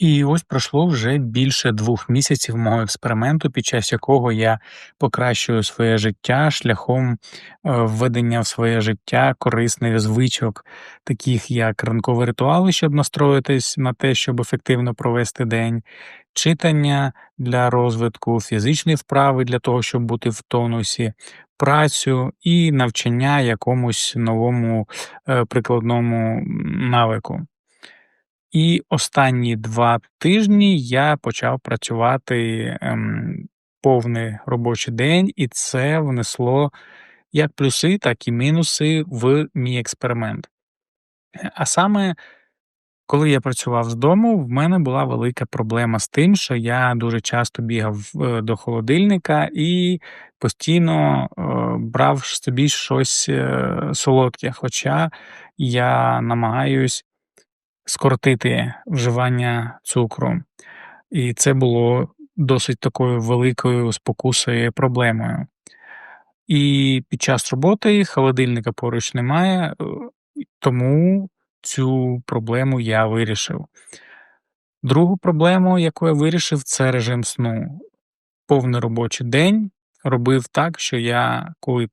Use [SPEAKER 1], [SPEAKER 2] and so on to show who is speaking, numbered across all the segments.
[SPEAKER 1] І ось пройшло вже більше двох місяців мого експерименту, під час якого я покращую своє життя шляхом е, введення в своє життя корисних звичок, таких як ранкові ритуали, щоб настроїтись на те, щоб ефективно провести день, читання для розвитку, фізичні вправи для того, щоб бути в тонусі, працю і навчання якомусь новому е, прикладному навику. І останні 2 тижні я почав працювати, ем, повний робочий день, і це внесло як плюси, так і мінуси в мій експеримент. Е, а саме, коли я працював з дому, в мене була велика проблема з тим, що я дуже часто бігав е, до холодильника і постійно, е, брав собі щось, солодке, хоча я намагаюсь скоротити вживання цукру, і це було досить такою великою спокусою проблемою. І під час роботи холодильника поруч немає, е, тому цю проблему я вирішив. Другу проблему, яку я вирішив, це режим сну. Повний робочий день робив так, що я, коли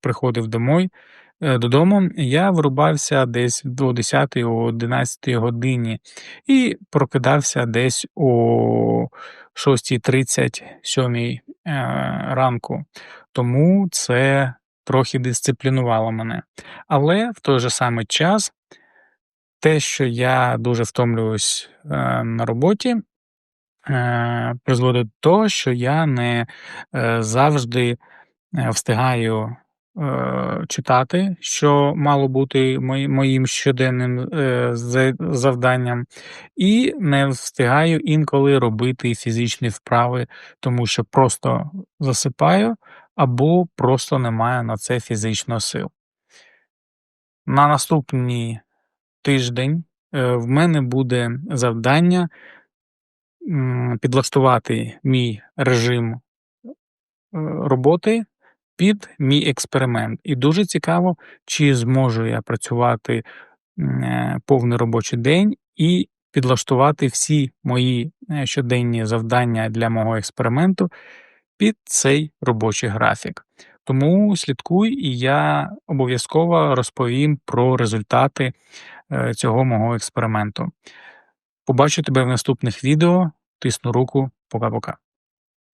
[SPEAKER 1] приходив домой, Е, додому, я вирубався десь до 10-11 годині і прокидався десь о 6.30 7 е, ранку. Тому це трохи дисциплінувало мене. Але в той же самий час те, що я дуже втомлююсь е, на роботі, призводить до того, що я не завжди встигаю Е, читати, що мало бути моїм щоденним е, завданням, і не встигаю інколи робити фізичні вправи, тому що просто засипаю або просто не маю на це фізично сил. На наступний тиждень е, в мене буде завдання підлаштувати мій режим роботи під мій експеримент. І дуже цікаво, чи зможу я працювати е, повний робочий день і підлаштувати всі мої е, щоденні завдання для мого експерименту під цей робочий графік. Тому слідкуй, і я обов'язково розповім про результати е, цього мого експерименту. Побачу тебе в наступних відео. Тисну руку, пока-пока.